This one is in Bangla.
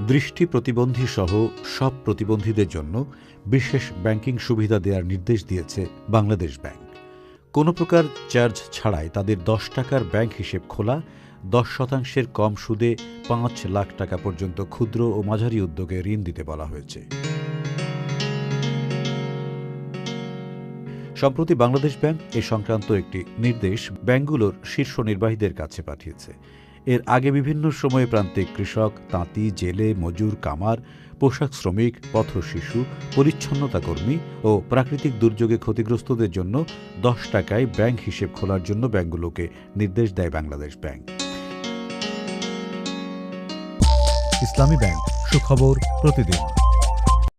দৃষ্টি প্রতিবন্ধী সহ সব প্রতিবন্ধীদের জন্য বিশেষ ব্যাংকিং সুবিধা দেওয়ার নির্দেশ দিয়েছে বাংলাদেশ ব্যাংক। কোনো প্রকার চার্জ ছাড়াই তাদের দশ টাকার ব্যাংক হিসেব খোলা, দশ শতাংশের কম সুদে পাঁচ লাখ টাকা পর্যন্ত ক্ষুদ্র ও মাঝারি উদ্যোগে ঋণ দিতে বলা হয়েছে। সম্প্রতি বাংলাদেশ ব্যাংক এ সংক্রান্ত একটি নির্দেশ ব্যাংকগুলোর শীর্ষ নির্বাহীদের কাছে পাঠিয়েছে। এর আগে বিভিন্ন সময়ে প্রান্তে কৃষক, তাঁতি, জেলে, মজুর, কামার, পোশাক শ্রমিক, পথ শিশু, পরিচ্ছন্নতা কর্মী ও প্রাকৃতিক দুর্যোগে ক্ষতিগ্রস্তদের জন্য দশ টাকায় ব্যাংক হিসেব খোলার জন্য ব্যাংকগুলোকে নির্দেশ দেয় বাংলাদেশ ব্যাংক। ইসলামী ব্যাংক, সুখবর প্রতিদিন।